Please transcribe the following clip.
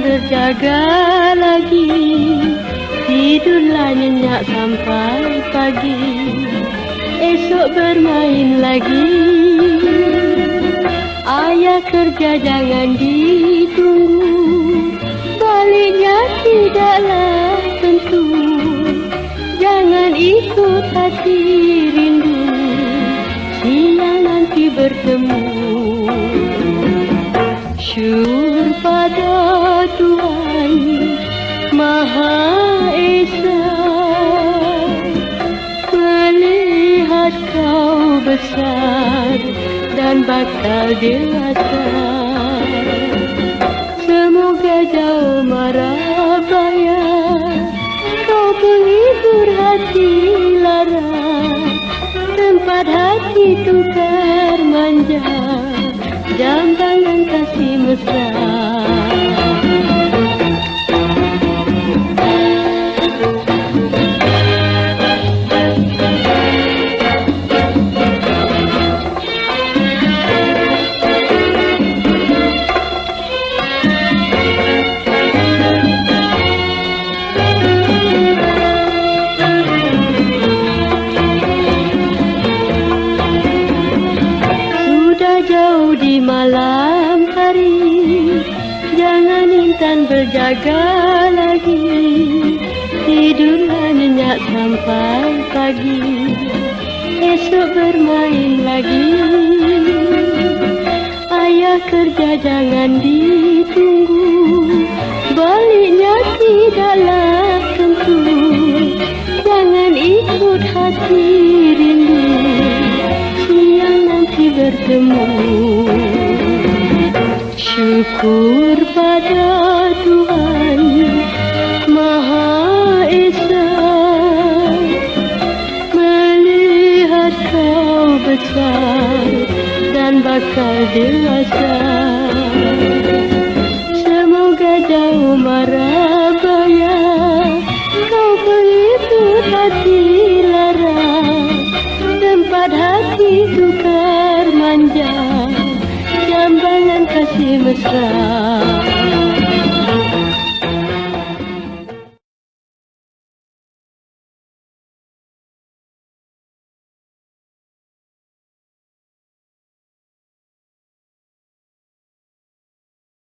Berjaga lagi. Tidurlah nyenyak sampai pagi Esok bermain lagi Ayah kerja jangan ditunggu. Baliknya tidaklah tentu. Jangan ikut hati rindu. Siang nanti bertemu. Syur pada Tuhan Maha Esa. Melihat kau besar Dan bakal dewasa Semoga jauh marah baya Kau penghibur hati lara Tempat hati tukar manja Jam tangan kasih mesra Intan berjaga lagi Tidurlah nyenyak sampai pagi. Esok bermain lagi. Ayah kerja jangan ditunggu Baliknya tidaklah tentu. Jangan ikut hati rindu Siang nanti bertemu. Syukur pada Dan bakal dewasa. Semoga jauh marah baya Kau peliput hati lara. Tempat hati tukar manja Jambangan kasih mesra